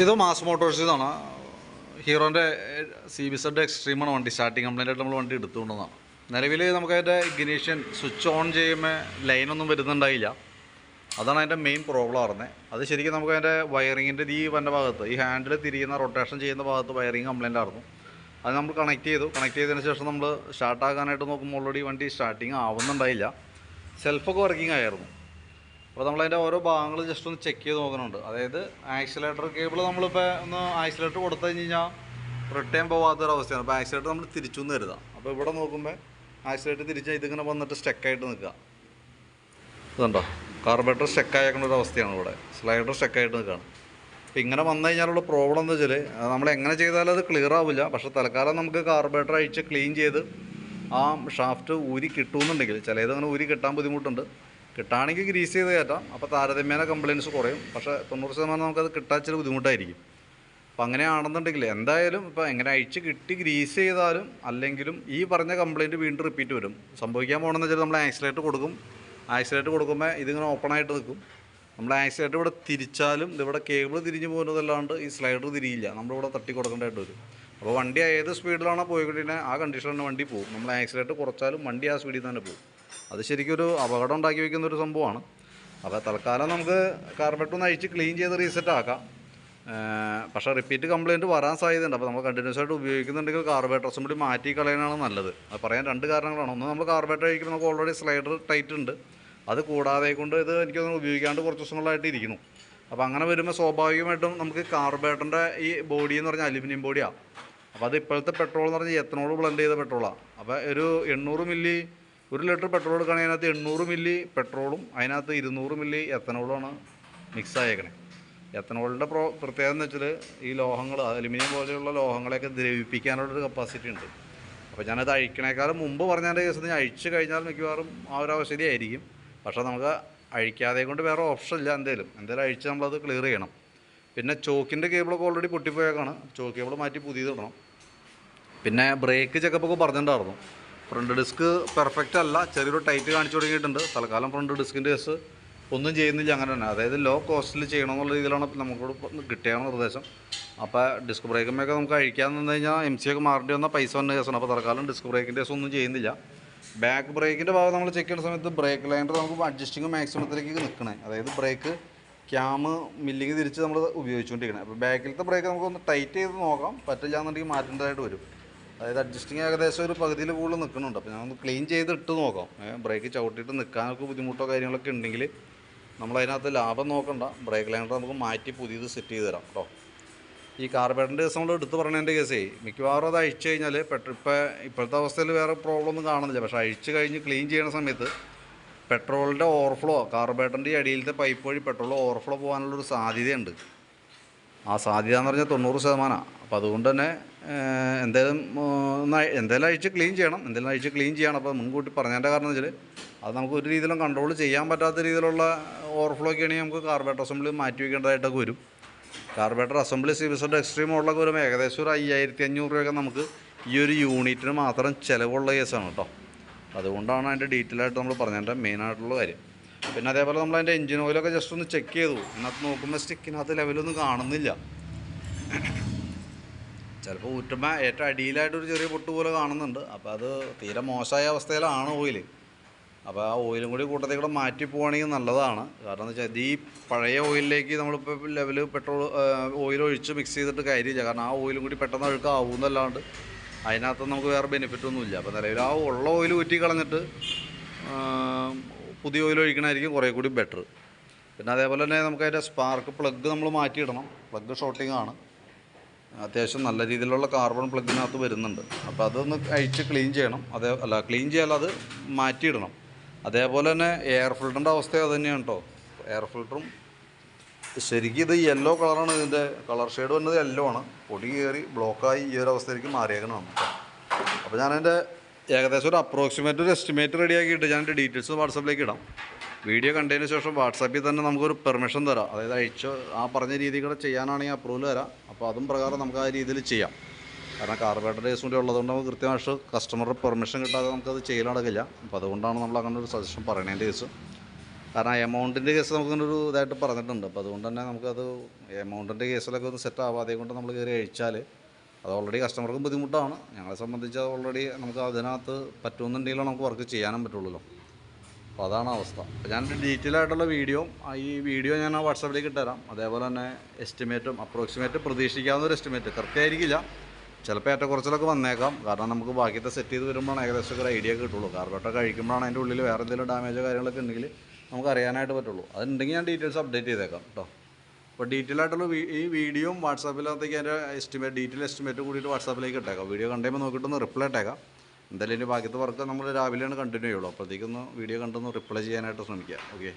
ഇത് Mass Motors ഇതാണ്. ഹീറോന്റെ സി ബി സെഡ് എക്സ്ട്രീമാണ് വണ്ടി. സ്റ്റാർട്ടിങ് കംപ്ലൈന്റ് ആയിട്ട് നമ്മൾ വണ്ടി എടുത്തുകൊണ്ടതാണ് നിലവിൽ നമുക്ക് അതിന്റെ ഇഗ്നീഷ്യൻ സ്വിച്ച് ഓൺ ചെയ്യുമ്പോൾ ലൈനൊന്നും വരുന്നുണ്ടായില്ല. അതാണ് അതിന്റെ മെയിൻ പ്രോബ്ലം ആയിരുന്നത് അത് ശരിക്കും നമുക്ക് അതിന്റെ വയറിങ്ങിന്റെ ഈ വന്ന ഭാഗത്ത് ഈ ഹാൻഡിൽ തിരിയുന്ന റൊട്ടേഷൻ ചെയ്യുന്ന ഭാഗത്ത് വയറിങ് കംപ്ലൈന്റ് ആയിരുന്നു. അത് നമ്മൾ കണക്ട് ചെയ്തു. കണക്ട് ചെയ്തതിന് ശേഷം നമ്മൾ സ്റ്റാർട്ടാക്കാനായിട്ട് നോക്കുമ്പോൾ ഓൾറെഡി വണ്ടി സ്റ്റാർട്ടിങ് ആവുന്നുണ്ടായില്ല. സെൽഫൊക്കെ വർക്കിംഗ് ആയിരുന്നു. അപ്പോൾ നമ്മളതിന്റെ ഓരോ ഭാഗങ്ങൾ ജസ്റ്റ് ഒന്ന് ചെക്ക് ചെയ്ത് നോക്കുന്നുണ്ട്. അതായത് ആക്സിലേറ്റർ കേബിൾ നമ്മളിപ്പോൾ ഒന്ന് ആക്സിലേറ്റർ കൊടുത്തു കഴിഞ്ഞ് കഴിഞ്ഞാൽ റിട്ടേൺ പോകാത്തൊരവസ്ഥയാണ് അപ്പോൾ ആക്സിലേറ്റർ നമ്മൾ തിരിച്ചു എന്ന് കരുതാം. അപ്പോൾ ഇവിടെ നോക്കുമ്പോൾ ആക്സിലേറ്റർ തിരിച്ചാൽ ഇതിങ്ങനെ വന്നിട്ട് സ്റ്റക്കായിട്ട് നിൽക്കുക. ഇതുണ്ടോ? കാർബറേറ്റർ സ്റ്റക്കായേക്കുന്ന ഒരു അവസ്ഥയാണ് ഇവിടെ. സ്ലൈഡർ സ്റ്റക്കായിട്ട് നിൽക്കുകയാണ്. അപ്പോൾ ഇങ്ങനെ വന്നു കഴിഞ്ഞാലുള്ള പ്രോബ്ലം എന്താ വെച്ചാൽ നമ്മൾ എങ്ങനെ ചെയ്താലും അത് ക്ലിയർ ആവില്ല. പക്ഷേ തൽക്കാലം നമുക്ക് കാർബറേറ്റർ അഴിച്ച് ക്ലീൻ ചെയ്ത് ആ ഷാഫ്റ്റ് ഊരി കിട്ടുമെന്നുണ്ടെങ്കിൽ ചിലത് അങ്ങനെ ഊരി കിട്ടാൻ ബുദ്ധിമുട്ടുണ്ട്. കിട്ടുകയാണെങ്കിൽ ഗ്രീസ് ചെയ്ത് കയറ്റാം. അപ്പോൾ താരതമ്യേന കംപ്ലയിൻസ് കുറയും. പക്ഷേ തൊണ്ണൂറ് ശതമാനം നമുക്കത് കിട്ടാൻ ഇച്ചിരി ബുദ്ധിമുട്ടായിരിക്കും. അപ്പോൾ അങ്ങനെയാണെന്നുണ്ടെങ്കിൽ എന്തായാലും ഇപ്പോൾ എങ്ങനെ അഴിച്ച് കിട്ടി ഗ്രീസ് ചെയ്താലും അല്ലെങ്കിലും ഈ പറഞ്ഞ കംപ്ലയിന്റ് വീണ്ടും റിപ്പീറ്റ് വരും. സംഭവിക്കാൻ പോകണമെന്ന് വെച്ചാൽ നമ്മൾ ആക്സിലേറ്റ് കൊടുക്കും. ആക്സിലേറ്റ് കൊടുക്കുമ്പോൾ ഇതിങ്ങനെ ഓപ്പൺ ആയിട്ട് നിൽക്കും. നമ്മൾ ആക്സിലേറ്റ് ഇവിടെ തിരിച്ചാലും ഇതിവിടെ കേബിൾ തിരിഞ്ഞു പോകുന്നതല്ലാണ്ട് ഈ സ്ലൈഡർ തിരിയില്ല. നമ്മളിവിടെ തട്ടി കൊടുക്കേണ്ടതായിട്ട് വരും. അപ്പോൾ വണ്ടി ഏത് സ്പീഡിലാണോ പോയിക്കൊണ്ടിരുന്നത് ആ കണ്ടീഷനിൽ വണ്ടി പോകും നമ്മൾ ആക്സിലേറ്റ് കുറച്ചാലും വണ്ടി ആ സ്പീഡിൽ തന്നെ പോകും അത് ശരിക്കും ഒരു അപകടം ഉണ്ടാക്കി വെക്കുന്ന ഒരു സംഭവമാണ്. അപ്പോൾ തൽക്കാലം നമുക്ക് കാർബറ്റ് ഒന്ന് അഴിച്ച് ക്ലീൻ ചെയ്ത് റീസെറ്റ് ആക്കാം. പക്ഷേ റിപ്പീറ്റ് കംപ്ലയിന്റ് വരാൻ സാധ്യതയുണ്ട്. അപ്പോൾ നമ്മൾ കണ്ടിന്യൂസ് ആയിട്ട് ഉപയോഗിക്കുന്നുണ്ടെങ്കിൽ കാർബേറ്റർസും കൂടി മാറ്റി കളയാനാണ് നല്ലത്. അത് പറയാൻ രണ്ട് കാരണങ്ങളാണ്. ഒന്ന് നമ്മൾ കാർബേറ്റർ കഴിക്കുമ്പോൾ നമുക്ക് ഓൾറെഡി സ്ലൈഡർ ടൈറ്റ് ഉണ്ട്. അത് കൂടാതെ കൊണ്ട് ഇത് എനിക്ക് തോന്നുന്നു ഉപയോഗിക്കാണ്ട് കുറച്ച് ദിവസങ്ങളായിട്ട് ഇരിക്കുന്നു. അപ്പോൾ അങ്ങനെ വരുമ്പോൾ സ്വാഭാവികമായിട്ടും നമുക്ക് കാർബേറ്ററിന്റെ ഈ ബോഡി എന്ന് പറഞ്ഞാൽ അലുമിനിയം ബോഡിയാണ് അപ്പോൾ അത് ഇപ്പോഴത്തെ പെട്രോൾ എന്ന് പറഞ്ഞാൽ എത്തനോൾ ബ്ലെൻഡ് ചെയ്ത പെട്രോളാണ് അപ്പോൾ ഒരു എണ്ണൂറ് മില്ലി ഒരു ലിറ്റർ പെട്രോൾ എടുക്കുകയാണെങ്കിൽ അതിനകത്ത് എണ്ണൂറ് മില്ലി പെട്രോളും അതിനകത്ത് ഇരുന്നൂറ് മില്ലി എത്തനോളാണ് മിക്സ് ആയേക്കണേ. എത്തനോളിന്റെ പ്രോ പ്രത്യേകത എന്ന് വെച്ചാൽ ഈ ലോഹങ്ങൾ അലുമിനിയം പോലെയുള്ള ലോഹങ്ങളെയൊക്കെ ദ്രവിപ്പിക്കാനുള്ളൊരു കപ്പാസിറ്റി ഉണ്ട്. അപ്പോൾ ഞാനത് അഴിക്കണേക്കാളും മുമ്പ് പറഞ്ഞതിന്റെ കേസിൽ ഞാൻ അഴിച്ചു കഴിഞ്ഞാൽ മിക്കവാറും ആ ഒരു അവസ്ഥയായിരിക്കും പക്ഷേ നമുക്ക് അഴിക്കാതെ കൊണ്ട് വേറെ ഓപ്ഷൻ ഇല്ല എന്തേലും. എന്തേലും അഴിച്ച് നമ്മളത് ക്ലിയർ ചെയ്യണം. പിന്നെ ചോക്കിന്റെ കേബിളൊക്കെ ഓൾറെഡി പൊട്ടിപ്പോയേക്കാണ്. ചോക്ക് കേബിൾ മാറ്റി പുതിയത് ഇടണം. പിന്നെ ബ്രേക്ക് ചെക്കപ്പൊക്കെ പറഞ്ഞിട്ടുണ്ടായിരുന്നു. ഫ്രണ്ട് ഡിസ്ക് പെർഫെക്റ്റ് അല്ല. ചെറിയൊരു ടൈറ്റ് കാണിച്ചു തുടങ്ങിയിട്ടുണ്ട്. തൽക്കാലം ഫ്രണ്ട് ഡിസ്കിന്റെ കേസ് ഒന്നും ചെയ്യുന്നില്ല അങ്ങനെ തന്നെ. അതായത് ലോ കോസ്റ്റിൽ ചെയ്യണമെന്നുള്ള രീതിയിലാണ് നമുക്കോട് കിട്ടിയാണ് നിർദ്ദേശം. അപ്പോൾ ഡിസ്ക് ബ്രേക്കുമൊക്കെ നമുക്ക് അഴിക്കാമെന്ന് നിന്ന് കഴിഞ്ഞാൽ എം സി ഒക്കെ മാറേണ്ടി വന്ന പൈസ വന്ന കേസാണ് അപ്പോൾ തൽക്കാലം ഡിസ്ക് ബ്രേക്കിന്റെ കേസ് ഒന്നും ചെയ്യുന്നില്ല. ബാക്ക് ബ്രേക്കിന്റെ ഭാഗം നമ്മൾ ചെക്ക് ചെയ്യുന്ന സമയത്ത് ബ്രേക്ക് ലൈനർ നമുക്ക് അഡ്ജസ്റ്റിങ് മാക്സിമത്തിലേക്ക് നിൽക്കണേ അതായത് ബ്രേക്ക് ക്യാമ് മില്ലിങ് തിരിച്ച് നമ്മൾ ഉപയോഗിച്ചുകൊണ്ടിരിക്കണേ അപ്പോൾ ബാക്കിലത്തെ ബ്രേക്ക് നമുക്കൊന്ന് ടൈറ്റ് ചെയ്ത് നോക്കാം. പറ്റില്ല എന്നുണ്ടെങ്കിൽ മാറ്റേണ്ടതായിട്ട് വരും. അതായത് അഡ്ജസ്റ്റിങ് ഏകദേശം ഒരു പകുതിയിൽ കൂടുതൽ നിൽക്കുന്നുണ്ട്. അപ്പോൾ ഞാനൊന്ന് ക്ലീൻ ചെയ്ത് ഇട്ട് നോക്കാം ബ്രേക്ക് ചവിട്ടിയിട്ട് നിൽക്കാനൊക്കെ ബുദ്ധിമുട്ടോ കാര്യങ്ങളൊക്കെ ഉണ്ടെങ്കിൽ നമ്മളതിനകത്ത് ലാഭം നോക്കണ്ട. ബ്രേക്ക് ലൈനർ നമുക്ക് മാറ്റി പുതിയത് സെറ്റ് ചെയ്ത് തരാം കേട്ടോ ഈ കാർബേറ്ററിന്റെ കേസ് നമ്മൾ എടുത്ത് പറഞ്ഞതിന്റെ കേസേ മിക്കവാറും അത് അഴിച്ചു കഴിഞ്ഞാൽ പെട്രോൾ ഇപ്പോൾ ഇപ്പോഴത്തെ അവസ്ഥയിൽ വേറെ പ്രോബ്ലം ഒന്നും കാണുന്നില്ല. പക്ഷേ അഴിച്ചു കഴിഞ്ഞ് ക്ലീൻ ചെയ്യുന്ന സമയത്ത് പെട്രോളിന്റെ ഓവർഫ്ലോ കാർബേറ്ററിന്റെ അടിയിലത്തെ പൈപ്പ് വഴി പെട്രോൾ ഓവർഫ്ലോ പോകാനുള്ളൊരു സാധ്യതയുണ്ട്. ആ സാധ്യത എന്ന് പറഞ്ഞാൽ തൊണ്ണൂറ് ശതമാനമാണ് അപ്പോൾ അതുകൊണ്ട് തന്നെ എന്തേലും എന്തേലും അഴിച്ച് ക്ലീൻ ചെയ്യണം. എന്തേലും അഴിച്ച് ക്ലീൻ ചെയ്യണം. അപ്പോൾ മുൻകൂട്ടി പറഞ്ഞതിന്റെ കാരണം വെച്ചാൽ അത് നമുക്ക് ഒരു രീതിയിലും കൺട്രോൾ ചെയ്യാൻ പറ്റാത്ത രീതിയിലുള്ള ഓവർഫ്ലോ ഒക്കെ ആണെങ്കിൽ നമുക്ക് കാർബേറ്റർ അസംബ്ലി മാറ്റി വയ്ക്കേണ്ടതായിട്ടൊക്കെ വരും. കാർബേറ്റർ അസംബ്ലി സിവിസഡ് എക്സ്ട്രീം മോഡലൊക്കെ വരുമ്പോൾ ഏകദേശം ഒരു അയ്യായിരത്തി അഞ്ഞൂറ് രൂപയൊക്കെ നമുക്ക് ഈ ഒരു യൂണിറ്റിന് മാത്രം ചിലവുള്ള കേസാണ് കേട്ടോ. അതുകൊണ്ടാണ് അതിന്റെ ഡീറ്റെയിൽ ആയിട്ട് നമ്മൾ പറഞ്ഞതിന്റെ മെയിനായിട്ടുള്ള കാര്യം. പിന്നെ അതേപോലെ നമ്മൾ അതിന്റെ എഞ്ചിൻ ഓയിലൊക്കെ ജസ്റ്റ് ഒന്ന് ചെക്ക് ചെയ്തു. ഇന്നത്തെ നോക്കുമ്പോൾ സ്റ്റിക്കിനകത്ത് ലെവലൊന്നും കാണുന്നില്ല. ചിലപ്പോൾ ഊറ്റുമ്പോൾ ഏറ്റവും അടിയിലായിട്ടൊരു ചെറിയ പൊട്ട് പോലെ കാണുന്നുണ്ട്. അപ്പോൾ അത് തീരെ മോശമായ അവസ്ഥയിലാണ് ഓയിൽ അപ്പോൾ ആ ഓയിലും കൂടി കൂട്ടത്തിൽ കൂടെ മാറ്റി പോവുകയാണെങ്കിൽ നല്ലതാണ്. കാരണം എന്ന് വെച്ചാൽ ഈ പഴയ ഓയിലിലേക്ക് നമ്മളിപ്പോൾ ലെവൽ പെട്രോൾ ഓയിൽ ഒഴിച്ച് മിക്സ് ചെയ്തിട്ട് കാര്യമില്ല. കാരണം ആ ഓയിലും കൂടി പെട്ടെന്ന് അഴുക്കാവുന്നല്ലാണ്ട് അതിനകത്ത് നമുക്ക് വേറെ ബെനിഫിറ്റ് ഒന്നുമില്ല അപ്പോൾ നിലവിൽ ആ ഉള്ള ഓയിൽ ഊറ്റി കളഞ്ഞിട്ട് പുതിയ ഓയിൽ ഒഴിക്കണമായിരിക്കും കുറേ കൂടി ബെറ്റർ പിന്നെ അതേപോലെ തന്നെ നമുക്ക് അതിന്റെ സ്പാർക്ക് പ്ലഗ് നമ്മൾ മാറ്റിയിടണം. പ്ലഗ് ഷോർട്ടിംഗ് ആണ്. അത്യാവശ്യം നല്ല രീതിയിലുള്ള കാർബൺ പ്ലഗിനകത്ത് വരുന്നുണ്ട്. അപ്പോൾ അതൊന്ന് അഴിച്ച് ക്ലീൻ ചെയ്യണം. അതേ അല്ല ക്ലീൻ ചെയ്യാൻ അത് മാറ്റിയിടണം. അതേപോലെ തന്നെ എയർ ഫിൽറ്ററിന്റെ അവസ്ഥ അത് തന്നെയാണ് കേട്ടോ എയർ ഫിൽറ്ററും ശരിക്കും ഇത് യെല്ലോ കളറാണ് ഇതിന്റെ കളർ ഷെയ്ഡ് വന്നത് യെല്ലോ ആണ്. പൊടി കയറി ബ്ലോക്കായി ഈ ഒരു അവസ്ഥയിലേക്ക് മാറിയേക്കണം അപ്പോൾ ഞാനതിന്റെ ഏകദേശം ഒരു അപ്രോക്സിമേറ്റ് ഒരു എസ്റ്റിമേറ്റ് റെഡിയാക്കിയിട്ട് ഞാൻ എന്റെ ഡീറ്റെയിൽസ് വാട്സപ്പിലേക്ക് ഇടാം. വീഡിയോ കണ്ടതിന് ശേഷം വാട്സാപ്പിൽ തന്നെ നമുക്കൊരു പെർമിഷൻ തരാം. അതായത് അയച്ച് ആ പറഞ്ഞ രീതികൾ ചെയ്യാനാണെങ്കിൽ അപ്രൂവൽ തരാം. അപ്പോൾ അതും പ്രകാരം നമുക്ക് ആ രീതിയിൽ ചെയ്യാം. കാരണം കാർബേറ്റർ കേസ് കൂടി ഉള്ളതുകൊണ്ട് നമുക്ക് കൃത്യമായിട്ട് കസ്റ്റമറുടെ പെർമിഷൻ കിട്ടാതെ നമുക്കത് ചെയ്യാൻ നടക്കില്ല അപ്പോൾ അതുകൊണ്ടാണ് നമ്മൾ അങ്ങനെ ഒരു സജഷൻ പറയണതിന്റെ കേസ് കാരണം എമൗണ്ടിന്റെ കേസ് നമുക്കൊരു ഇതായിട്ട് പറഞ്ഞിട്ടുണ്ട്. അപ്പോൾ അതുകൊണ്ട് തന്നെ നമുക്കത് എമൗണ്ടിന്റെ കേസിലൊക്കെ ഒന്ന് സെറ്റ് ആവാതെ കൊണ്ട് നമ്മൾ കയറി അഴിച്ചാൽ അത് ഓൾറെഡി കസ്റ്റമർക്കും ബുദ്ധിമുട്ടാണ്. ഞങ്ങളെ സംബന്ധിച്ച് അത് ഓൾറെഡി നമുക്ക് അതിനകത്ത് പറ്റുമെന്നുണ്ടെങ്കിലും നമുക്ക് വർക്ക് ചെയ്യാനും പറ്റുള്ളൂ. അപ്പോൾ അതാണ് അവസ്ഥ. അപ്പോൾ ഞാൻ ഡീറ്റെയിൽ ആയിട്ടുള്ള വീഡിയോ ഈ വീഡിയോ ഞാൻ ആ വാട്സാപ്പിലേക്ക് ഇട്ടുതരാം. അതേപോലെ തന്നെ എസ്റ്റിമേറ്റും അപ്രോക്സിമേറ്റ് പ്രതീക്ഷിക്കാവുന്ന ഒരു എസ്റ്റിമേറ്റ് കറക്റ്റ് ആയിരിക്കില്ല. ചിലപ്പോൾ ഏറ്റക്കുറച്ചിലൊക്കെ വന്നേക്കാം. കാരണം നമുക്ക് ബാക്കിയത്തെ സെറ്റ് ചെയ്ത് വരുമ്പോഴാണ് ഏകദേശം ഒരു ഐഡിയ കിട്ടുള്ളൂ. കാർബോട്ടോ കഴിക്കുമ്പോഴാണ് അതിന്റെ ഉള്ളിൽ വേറെ എന്തെങ്കിലും ഡാമേജോ കാര്യങ്ങളൊക്കെ ഉണ്ടെങ്കിൽ നമുക്ക് അറിയാനായിട്ട് പറ്റുള്ളൂ. അതുണ്ടെങ്കിൽ ഞാൻ ഡീറ്റെയിൽസ് അപ്ഡേറ്റ് ചെയ്തേക്കാം കേട്ടോ അപ്പോൾ ഡീറ്റെയിൽ ആയിട്ടുള്ള ഈ വീഡിയോയും വാട്സാപ്പിലകത്തേക്ക് അതിന്റെ എസ്റ്റിമേറ്റ് ഡീറ്റെയിൽ എസ്റ്റിമേറ്റ് കൂടിയിട്ട് വാട്സാപ്പിലേക്ക് ഇട്ടേക്കാം. വീഡിയോ കണ്ടുമ്പോൾ നോക്കിയിട്ടൊന്ന് റിപ്ലൈ ഇട്ടേക്കാം. എന്തായാലും ഇനി ബാക്കിയത്തെ വർക്ക് നമ്മൾ രാവിലെയാണ് കണ്ടിന്യൂ ചെയ്യുള്ളൂ. അപ്പോഴത്തേക്കൊന്ന് വീഡിയോ കണ്ടൊന്ന് റിപ്ലൈ ചെയ്യാനായിട്ട് ശ്രമിക്കാം ഓക്കെ